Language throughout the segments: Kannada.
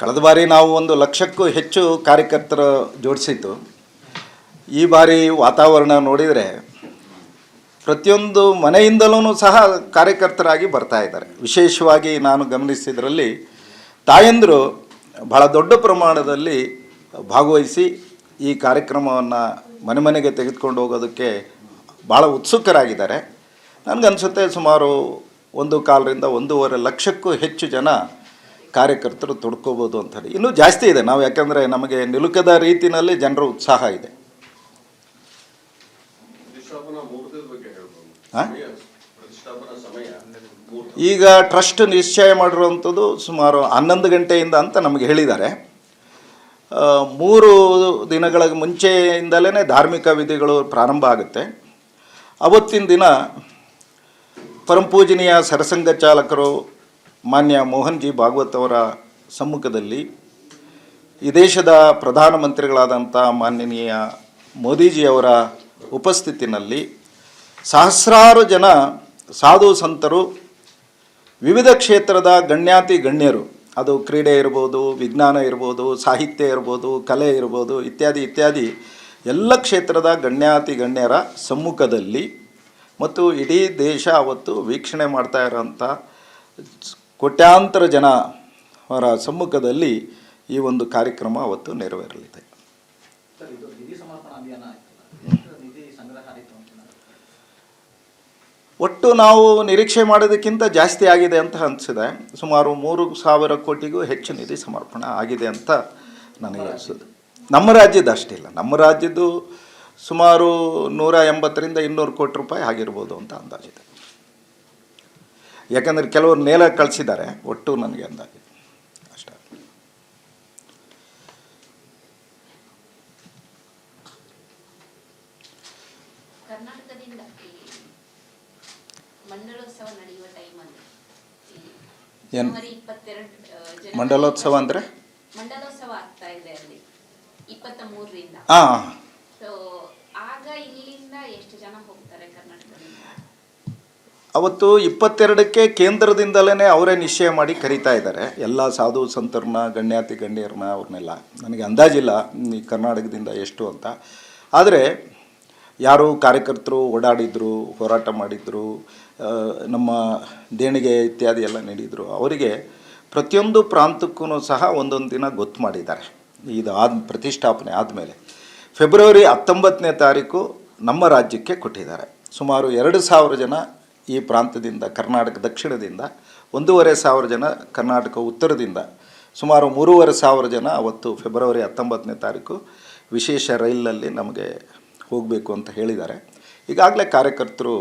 ಕಳೆದ ಬಾರಿ ನಾವು ಒಂದು ಲಕ್ಷಕ್ಕೂ ಹೆಚ್ಚು ಕಾರ್ಯಕರ್ತರು ಜೋಡಿಸಿತ್ತು. ಈ ಬಾರಿ ವಾತಾವರಣ ನೋಡಿದರೆ ಪ್ರತಿಯೊಂದು ಮನೆಯಿಂದಲೂ ಸಹ ಕಾರ್ಯಕರ್ತರಾಗಿ ಬರ್ತಾ ಇದ್ದಾರೆ. ವಿಶೇಷವಾಗಿ ನಾನು ಗಮನಿಸಿದ್ರಲ್ಲಿ ತಾಯಂದರು ಬಹಳ ದೊಡ್ಡ ಪ್ರಮಾಣದಲ್ಲಿ ಭಾಗವಹಿಸಿ ಈ ಕಾರ್ಯಕ್ರಮವನ್ನು ಮನೆ ಮನೆಗೆ ತೆಗೆದುಕೊಂಡು ಹೋಗೋದಕ್ಕೆ ಭಾಳ ಉತ್ಸುಕರಾಗಿದ್ದಾರೆ. ನನಗನ್ಸುತ್ತೆ ಸುಮಾರು ಒಂದು ಕಾಲರಿಂದ ಒಂದೂವರೆ ಲಕ್ಷಕ್ಕೂ ಹೆಚ್ಚು ಜನ ಕಾರ್ಯಕರ್ತರು ತೊಡ್ಕೋಬೋದು ಅಂತ ಹೇಳಿ. ಇನ್ನೂ ಜಾಸ್ತಿ ಇದೆ. ನಾವು ಯಾಕಂದರೆ ನಮಗೆ ನಿಲುಕದ ರೀತಿಯಲ್ಲಿ ಜನರ ಉತ್ಸಾಹ ಇದೆ. ಈಗ ಟ್ರಸ್ಟ್ ನಿಶ್ಚಯ ಮಾಡಿರುವಂಥದ್ದು ಸುಮಾರು ಹನ್ನೊಂದು ಗಂಟೆಯಿಂದ ಅಂತ ನಮಗೆ ಹೇಳಿದ್ದಾರೆ. ಮೂರು ದಿನಗಳ ಮುಂಚೆಯಿಂದಲೇ ಧಾರ್ಮಿಕ ವಿಧಿಗಳು ಪ್ರಾರಂಭ ಆಗುತ್ತೆ. ಅವತ್ತಿನ ದಿನ ಪರಂಪೂಜನೀಯ ಸರಸಂಘ ಚಾಲಕರು ಮಾನ್ಯ ಮೋಹನ್ ಜಿ ಭಾಗವತ್ ಅವರ ಸಮ್ಮುಖದಲ್ಲಿ ಈ ದೇಶದ ಪ್ರಧಾನಮಂತ್ರಿಗಳಾದಂಥ ಮಾನ್ಯನೀಯ ಮೋದಿಜಿಯವರ ಉಪಸ್ಥಿತಿನಲ್ಲಿ ಸಹಸ್ರಾರು ಜನ ಸಾಧು ಸಂತರು, ವಿವಿಧ ಕ್ಷೇತ್ರದ ಗಣ್ಯಾತಿ ಗಣ್ಯರು, ಅದು ಕ್ರೀಡೆ ಇರ್ಬೋದು, ವಿಜ್ಞಾನ ಇರ್ಬೋದು, ಸಾಹಿತ್ಯ ಇರ್ಬೋದು, ಕಲೆ ಇರ್ಬೋದು, ಇತ್ಯಾದಿ ಇತ್ಯಾದಿ ಎಲ್ಲ ಕ್ಷೇತ್ರದ ಗಣ್ಯಾತಿ ಗಣ್ಯರ ಸಮ್ಮುಖದಲ್ಲಿ ಮತ್ತು ಇಡೀ ದೇಶ ಅವತ್ತು ವೀಕ್ಷಣೆ ಮಾಡ್ತಾ ಇರೋಂಥ ಕೋಟ್ಯಾಂತರ ಜನ ಅವರ ಸಮ್ಮುಖದಲ್ಲಿ ಈ ಒಂದು ಕಾರ್ಯಕ್ರಮ ಅವತ್ತು ನೆರವೇರಲಿದೆ. ಒಟ್ಟು ನಾವು ನಿರೀಕ್ಷೆ ಮಾಡೋದಕ್ಕಿಂತ ಜಾಸ್ತಿ ಆಗಿದೆ ಅಂತ ಅನಿಸಿದೆ. ಸುಮಾರು ಮೂರು ಸಾವಿರ ಕೋಟಿಗೂ ಹೆಚ್ಚು ನಿಧಿ ಸಮರ್ಪಣೆ ಆಗಿದೆ ಅಂತ ನನಗೆ ಅನಿಸೋದು ನಮ್ಮ ರಾಜ್ಯದ ಅಷ್ಟಿಲ್ಲ ನಮ್ಮ ರಾಜ್ಯದ್ದು ಸುಮಾರು ನೂರ ಎಂಬತ್ತರಿಂದ ಇನ್ನೂರು ಕೋಟಿ ರೂಪಾಯಿ ಆಗಿರ್ಬೋದು ಅಂತ ಅಂದಾಜಿದೆ. ಯಾಕಂದರೆ ಕೆಲವರು ನೇಲ ಕಳಿಸಿದ್ದಾರೆ ಒಟ್ಟು ನನಗೆ ಅಂದಾಗಿ. ಅಷ್ಟೇ. ಏನ್? ಮಂಡಲೋತ್ಸವ ಅಂದರೆ? ಮಂಡಲೋತ್ಸವ ಆಗ್ತಾ ಇದೆ ಅಲ್ಲಿ ಇಪ್ಪತ್ತ ಮೂರರಿಂದ ಆಗ ಇಲ್ಲಿಂದ ಎಷ್ಟು ಜನ ಹೋಗ್ತಾರೆ ಕರ್ನಾಟಕದಿಂದ? ಅವತ್ತು ಇಪ್ಪತ್ತೆರಡಕ್ಕೆ ಕೇಂದ್ರದಿಂದಲೇ ಅವರೇ ನಿಶ್ಚಯ ಮಾಡಿ ಕರೀತಾ ಇದ್ದಾರೆ. ಎಲ್ಲ ಸಾಧು ಸಂತರನ್ನ ಗಣ್ಯಾತಿ ಗಣ್ಯರನ್ನ ಅವ್ರನ್ನೆಲ್ಲ. ನನಗೆ ಅಂದಾಜಿಲ್ಲ ಈ ಕರ್ನಾಟಕದಿಂದ ಎಷ್ಟು ಅಂತ. ಆದರೆ ಯಾರು ಕಾರ್ಯಕರ್ತರು ಓಡಾಡಿದ್ರು, ಹೋರಾಟ ಮಾಡಿದ್ರು ನಮ್ಮ ದೇಣಿಗೆ ಇತ್ಯಾದಿ ಎಲ್ಲ ನೀಡಿದರು, ಅವರಿಗೆ ಪ್ರತಿಯೊಂದು ಪ್ರಾಂತಕ್ಕೂ ಸಹ ಒಂದೊಂದು ದಿನ ಗೊತ್ತು ಮಾಡಿದ್ದಾರೆ. ಇದು ಆದ ಪ್ರತಿಷ್ಠಾಪನೆ ಆದಮೇಲೆ. ಫೆಬ್ರವರಿ ಹತ್ತೊಂಬತ್ತನೇ ತಾರೀಕು ನಮ್ಮ ರಾಜ್ಯಕ್ಕೆ ಕೊಟ್ಟಿದ್ದಾರೆ. ಸುಮಾರು ಎರಡು ಸಾವಿರ ಜನ ಈ ಪ್ರಾಂತದಿಂದ ಕರ್ನಾಟಕ ದಕ್ಷಿಣದಿಂದ ಒಂದೂವರೆ ಸಾವಿರ ಜನ ಕರ್ನಾಟಕ ಉತ್ತರದಿಂದ, ಸುಮಾರು ಮೂರುವರೆ ಸಾವಿರ ಜನ ಅವತ್ತು ಫೆಬ್ರವರಿ ಹತ್ತೊಂಬತ್ತನೇ ತಾರೀಕು ವಿಶೇಷ ರೈಲಲ್ಲಿ ನಮಗೆ ಹೋಗಬೇಕು ಅಂತ ಹೇಳಿದ್ದಾರೆ. ಈಗಾಗಲೇ ಕಾರ್ಯಕರ್ತರು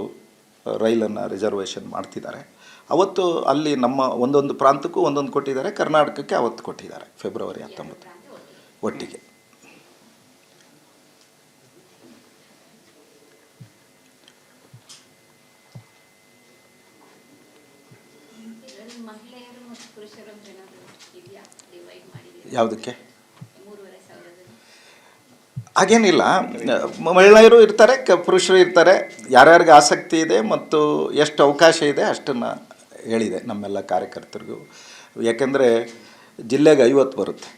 ರೈಲನ್ನು ರಿಸರ್ವೇಷನ್ ಮಾಡ್ತಿದ್ದಾರೆ. ಅವತ್ತು ಅಲ್ಲಿ ನಮ್ಮ ಒಂದೊಂದು ಪ್ರಾಂತಕ್ಕೂ ಒಂದೊಂದು ಕೊಟ್ಟಿದ್ದಾರೆ, ಕರ್ನಾಟಕಕ್ಕೆ ಅವತ್ತು ಕೊಟ್ಟಿದ್ದಾರೆ, ಫೆಬ್ರವರಿ ಹತ್ತೊಂಬತ್ತು. ಒಟ್ಟಿಗೆ. ಮಹಿಳೆಯರು ಮತ್ತು ಪುರುಷರು ಅಂತ ಏನಾದ್ರು ಇದೆಯಾ ಡಿವೈಡ್ ಮಾಡಿದ್ದೀರಾ? ಯಾವುದಕ್ಕೆ? ಮೂರುವರೆ ಸಾವಿರದಲ್ಲಿ. ಹಾಗೇನಿಲ್ಲ. ಮಹಿಳೆಯರು ಇರ್ತಾರೆ ಕ ಪುರುಷರು ಇರ್ತಾರೆ. ಯಾರ್ಯಾರಿಗೆ ಆಸಕ್ತಿ ಇದೆ ಮತ್ತು ಎಷ್ಟು ಅವಕಾಶ ಇದೆ ಅಷ್ಟನ್ನು ಹೇಳಿದೆ ನಮ್ಮೆಲ್ಲ ಕಾರ್ಯಕರ್ತರಿಗೂ. ಯಾಕೆಂದರೆ ಜಿಲ್ಲೆಗೆ ಐವತ್ತು ಬರುತ್ತೆ.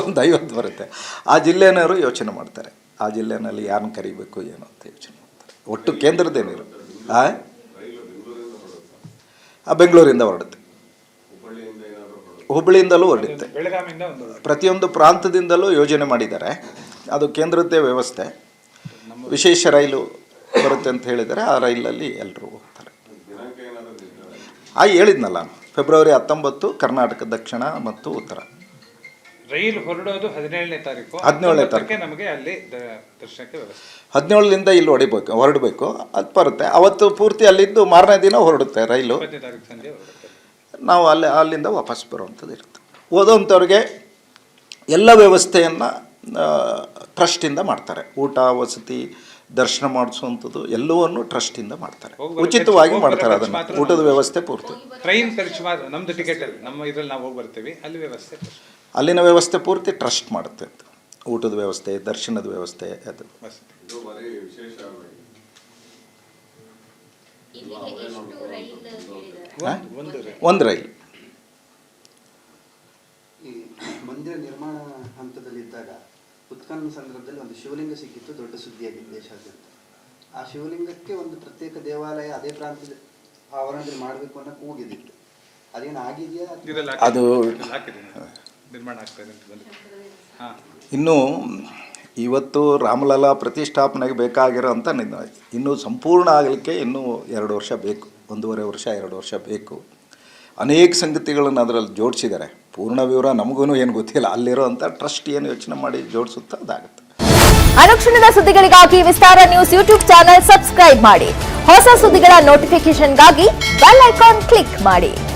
ಒಂದು ಐವತ್ತು ಬರುತ್ತೆ. ಆ ಜಿಲ್ಲೆನವರು ಯೋಚನೆ ಮಾಡ್ತಾರೆ. ಆ ಜಿಲ್ಲೆನಲ್ಲಿ ಯಾರನ್ನ ಕರಿಬೇಕು ಏನು ಅಂತ ಯೋಚನೆ ಮಾಡ್ತಾರೆ. ಒಟ್ಟು ಕೇಂದ್ರದೇನಿರು ಆ, ಬೆಂಗಳೂರಿಂದ ಹೊರಡುತ್ತೆ. ಹುಬ್ಬಳ್ಳಿಯಿಂದ ಏನಾದರೂ ಹೊರಡು ಹುಬ್ಬಳ್ಳಿಯಿಂದಲೂ ಹೊರಡುತ್ತೆ. ಬೆಳಗಾವಿಯಿಂದ ಒಂದು ಪ್ರತಿಯೊಂದು ಪ್ರಾಂತದಿಂದಲೂ ಯೋಜನೆ ಮಾಡಿದ್ದಾರೆ. ಅದು ಕೇಂದ್ರದ್ದೇ ವ್ಯವಸ್ಥೆ. ವಿಶೇಷ ರೈಲು ಬರುತ್ತೆ ಅಂತ ಹೇಳಿದರೆ ಆ ರೈಲಲ್ಲಿ ಎಲ್ಲರೂ ಹೋಗ್ತಾರೆ. ಆ ಹೇಳಿದ್ನಲ್ಲ. ಫೆಬ್ರವರಿ ಹತ್ತೊಂಬತ್ತು ಕರ್ನಾಟಕ ದಕ್ಷಿಣ ಮತ್ತು ಉತ್ತರ. ರೈಲು ಹೊರಡೋದು ಹದಿನೇಳನೇ ತಾರೀಕು. ಹದಿನೇಳನೇ ತಾರೀಕು. ನಮಗೆ ಅಲ್ಲಿ ದರ್ಶನಕ್ಕೆ ವ್ಯವಸ್ಥೆ. ಹದಿನೇಳರಿಂದ ಇಲ್ಲಿ ಹೊಡಿಬೇಕು ಹೊರಡಬೇಕು. ಅದು ಬರುತ್ತೆ. ಅವತ್ತು ಪೂರ್ತಿ ಅಲ್ಲಿದ್ದು ಮಾರನೇ ದಿನ ಹೊರಡುತ್ತೆ ರೈಲು. ನಾವು ಅಲ್ಲಿ ಅಲ್ಲಿಂದ ವಾಪಸ್ ಬರುವಂಥದ್ದು ಇರುತ್ತೆ. ಓದೋಂಥವ್ರಿಗೆ ಎಲ್ಲ ವ್ಯವಸ್ಥೆಯನ್ನು ಟ್ರಸ್ಟಿಂದ ಮಾಡ್ತಾರೆ. ಊಟ ವಸತಿ ದರ್ಶನ ಮಾಡಿಸುವಂಥದ್ದು ಎಲ್ಲವನ್ನು ಟ್ರಸ್ಟಿಂದ ಮಾಡ್ತಾರೆ. ಉಚಿತವಾಗಿ ಮಾಡ್ತಾರೆ ಅದನ್ನು. ಊಟದ ವ್ಯವಸ್ಥೆ ಪೂರ್ತಿ. ಟ್ರೈನ್ ಖರ್ಚು ಮಾತ್ರ ನಮ್ಮದು ಟಿಕೆಟ್ ಅಲ್ಲಿ ನಮ್ಮ ಇದರಲ್ಲಿ ನಾವು ಹೋಗಿ ಬರ್ತೀವಿ ಅಲ್ಲಿ ವ್ಯವಸ್ಥೆ. ಅಲ್ಲಿನ ವ್ಯವಸ್ಥೆ ಪೂರ್ತಿ ಟ್ರಸ್ಟ್ ಮಾಡುತ್ತೆ. ಅಂತ ಊಟದ ವ್ಯವಸ್ಥೆ ದರ್ಶನದ ವ್ಯವಸ್ಥೆ ಅದು? ಒಂದು ರೈಲು. ಈ ಮಂದಿರ ನಿರ್ಮಾಣ ಹಂತದಲ್ಲಿದ್ದಾಗ ಉತ್ಖನನ ಸಂದರ್ಭದಲ್ಲಿ ಒಂದು ಶಿವಲಿಂಗ ಸಿಕ್ಕಿತ್ತು ದೊಡ್ಡ ಸುದ್ದಿಯಾಗಿತ್ತು ದೇಶಾದ್ಯಂತ. ಆ ಶಿವಲಿಂಗಕ್ಕೆ ಒಂದು ಪ್ರತ್ಯೇಕ ದೇವಾಲಯ ಅದೇ ಪ್ರಾಂತ್ಯದ ಆವರಣದಲ್ಲಿ ಮಾಡಬೇಕು ಅನ್ನೋ ಕೂಗಿದಿತ್ತು ಅದೇನು ಆಗಿದೆಯಾ? ಅದು- ನಿರ್ಮಾಣ ಆಗ್ತಾ ಇದೆ ಅಂತ ಬಂದಿದೆ. ಹಾಂ. ಇನ್ನು ಇವತ್ತು ರಾಮಲಲ್ಲಾ ಪ್ರತಿಷ್ಠಾಪನೆಗೆ ಬೇಕಾಗಿರೋಂಥ ನಿನ್ನ ಇನ್ನೂ ಸಂಪೂರ್ಣ ಆಗಲಿಕ್ಕೆ ಇನ್ನೂ ಎರಡು ವರ್ಷ ಬೇಕು ಒಂದೂವರೆ ವರ್ಷ ಎರಡು ವರ್ಷ ಬೇಕು. ಅನೇಕ ಸಂಗತಿಗಳನ್ನು ಅದರಲ್ಲಿ ಜೋಡಿಸಿದ್ದಾರೆ. ಪೂರ್ಣ ವಿವರ ನಮಗೂ ಏನು ಗೊತ್ತಿಲ್ಲ. ಅಲ್ಲಿರೋಂಥ ಟ್ರಸ್ಟ್ ಏನು ಯೋಚನೆ ಮಾಡಿ ಜೋಡಿಸುತ್ತಾ ಅದಾಗುತ್ತೆ. ಅನುಕ್ಷಣದ ಸುದ್ದಿಗಳಿಗಾಗಿ Vistara news YouTube channel subscribe ಮಾಡಿ. ಹೊಸ ಸುದ್ದಿಗಳ ನೋಟಿಫಿಕೇಶನ್ಗಾಗಿ ಬೆಲ್ ಐಕಾನ್ ಕ್ಲಿಕ್ ಮಾಡಿ.